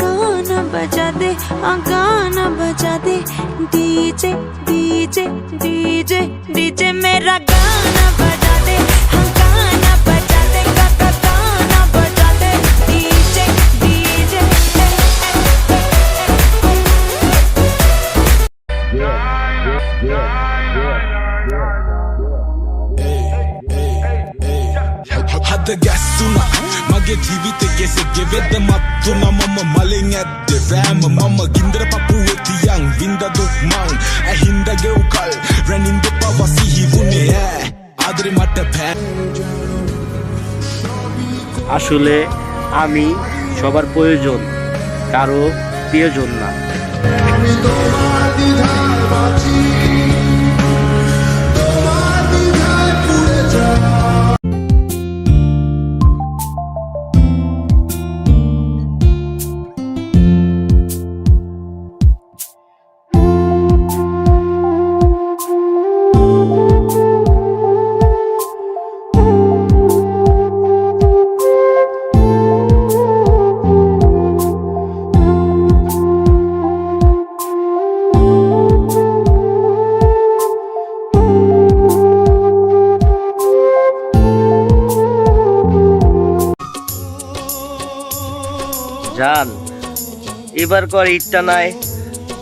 गाना बजा दे हाँ गाना बजा दे डीजे डीजे डीजे डीजे मेरा गाना बजा दे हाँ गाना बजा दे काका गाना बजा दे DJ DJ Hade gassuna Mage jivite kese gevede mattuna Mama maling at the ram Mama gindra papu eti yang Vinda duk mang A hinda ge ukal Ran in the pa wasi hivune hai Adre matte phe আসলে আমি সবার প্রয়োজন কারও প্রিয়জন না জান এবার কর ইটটা নাই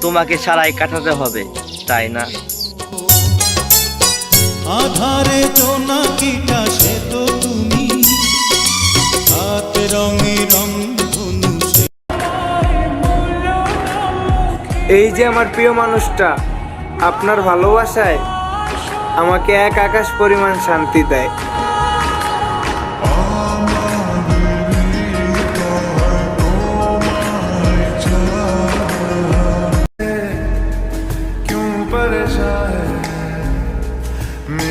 তোমাকে সারাই কাটাতে হবে তাই না? আধারে তো জোনাকিটা সে তো তুমি। হাত রঙে রং এই যে আমার প্রিয় মানুষটা আপনার ভালোবাসায় আমাকে এক আকাশ পরিমাণ শান্তি দেয়।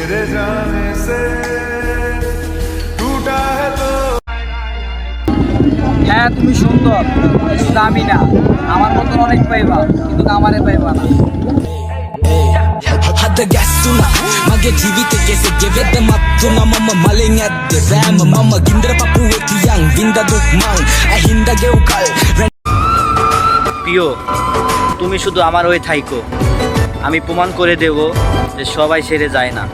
मेरे जाने से टूटा है तो হ্যাঁ তুমি সুন্দর শুধু আমি না আমার মতন অনেক পাইবা কিন্তু আমারে পাইবা না Hade gassuna Mage jivite kese gevede mattuna Mama maling at the ram Mama gindra papu eti yang Vinda duk mang A hinda ge ukal Ran প্রিয় তুমি শুধু আমার হয়ে থাইকো আমি প্রমাণ করে দেব যে সবাই সেরে যায় না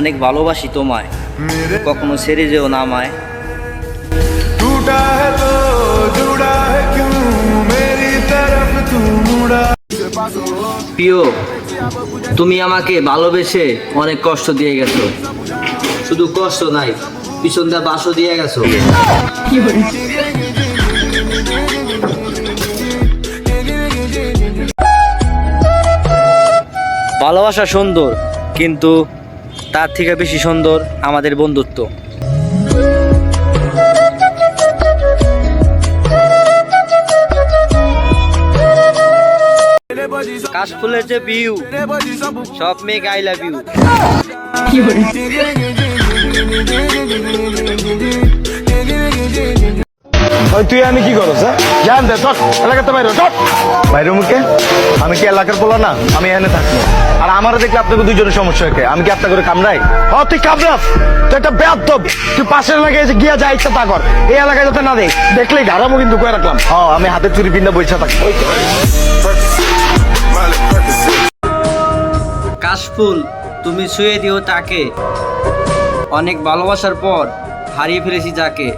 অনেক ভালোবাসি তোমায়। কখনো ছেড়ে যেও না প্রিয় তুমি আমাকে ভালোবেসে অনেক কষ্ট দিয়ে গেছো। শুধু কষ্ট নাই পিছন দা বাসও দিয়ে গেছো। ভালোবাসা সুন্দর কিন্তু তার থেকে বেশি সুন্দর আমাদের বন্ধুত্ব। কাশফুলের যে ভিউ সব মেঘ আই লাভ ইউ ওই তুই আমি কি করো স্যার জান দে চট এলাকাতে বাইরে চট বাইরে মুখে আমি কি এলাকার পোলা না? আমি এখানে থাকব। আর আমারও দেখলে আপনাকে দুজনের সমস্যা হয়ে আমি কি আপনাকে করে কামড়াই? ও তুই কামড়াস। তুই একটা বেয়াদব। তুই পাশের এলাকায় এসে গিয়া যা ইচ্ছা তা কর। এই এলাকায় যাতে না দেখ দেখলেই ঘাড়ামো কিন্তু কয়ে রাখলাম। হ্যাঁ আমি হাতে চুরি পিন্দা বইসা থাকব। কাশফুল তুমি শুয়ে দিও তাকে। অনেক ভালোবাসার পর হারিয়ে ফেলেছি যাকে।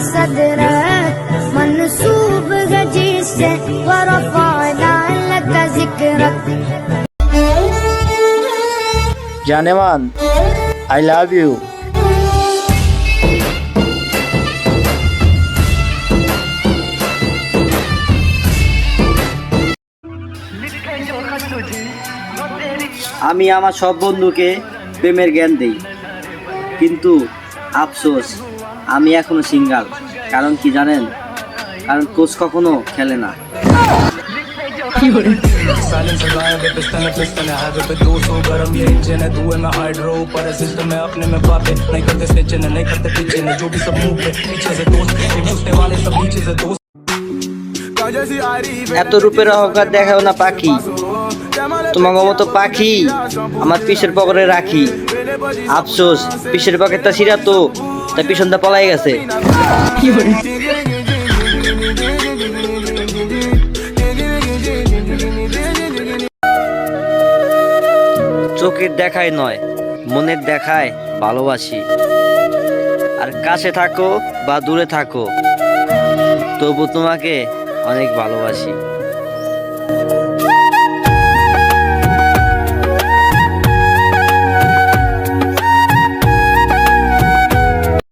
صدرك منصوب جيسه ورفعنا لك ذكرك جانوان I love you. আমি আমার সব বন্ধুকে প্রেমের জ্ঞান দিই। কিন্তু আফসোস আমি এখনও সিঙ্গাল। কারণ কি জানেন? কারণ কোচ কখনো খেলে না। এত রূপের অহংকার দেখাও না পাখি। তোমাকে মতো পাখি আমার পিসের পকেটে রাখি। আফসোস, পিসের পকেটটা ছিঁড়া তো তা পিছনটা পলাই গেছে। চোখের দেখায় নয় মনের দেখায় ভালোবাসি। আর কাছে থাকো বা দূরে থাকো, তবু তোমাকে অনেক ভালোবাসি।